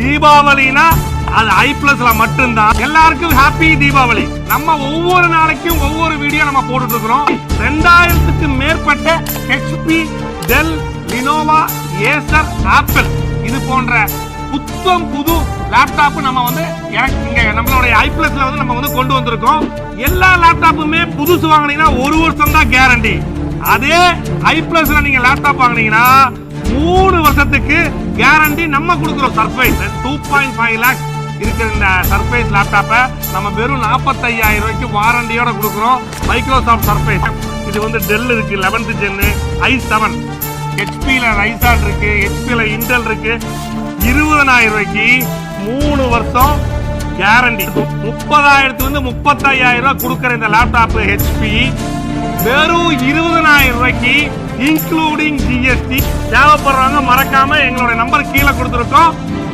தீபாவளினா அது ஐ பிளஸ்ல மட்டும்தான். எல்லாருக்கும் ஹாப்பி தீபாவளி. நம்ம ஒவ்வொரு நாளைக்கும் ஒவ்வொரு வீடியோ நம்ம போட்டுட்டு இருக்கிறோம் ரெண்டாயிரத்துக்கு மேற்பட்ட HP Dell Lenovo Acer Apple இது போன்ற புத்தம் புது லேப்டாப் நம்ம வந்து இங்க நம்மளுடைய ஐ பிளஸ்ல வந்து நம்ம வந்து கொண்டு வந்திருக்கோம். எல்லா லேப்டாப்புமே புதுசு வாங்கினீங்கன்னா ஒரு வருஷம் தான் கேரண்டி அதே ஐ பிளஸ்ல நீங்க லேப்டாப் வாங்குனீங்கன்னா மூணு வருஷத்துக்கு கேரண்டி நம்ம கொடுக்குறோம் surprise two point five lakhs இருக்கிற இந்த சர்ப்ரைஸ் லேப்டாப்பை நம்ம வெறும் நாற்பத்தையாயிரம் ரூபாய்க்கு வாரண்டியோட கொடுக்குறோம். மைக்ரோசாஃப்ட் சர்ப்ரைஸ் இது வந்து டெல் இருக்கு லெவன்த் ஜென்னு ஐ செவன் ஹெச்பியில் ரைசான் இருக்கு ஹெச்பியில் இன்டெல் இருக்கு. இருபதனாயிரம் ரூபாய்க்கு மூணு வருஷம் கேரண்டி முப்பதாயிரத்துல இருந்து முப்பத்தையாயிரம் ரூபாய் கொடுக்குற இந்த லேப்டாப் ஹெச்பி வெறும் இருபதனாயிரம் ரூபாய்க்கு இன்க்ளூடிங் ஜிஎஸ்டி தேவைப்படுறவங்க மறக்காம எங்களோட நம்பர் கீழே கொடுத்துருக்கோம்.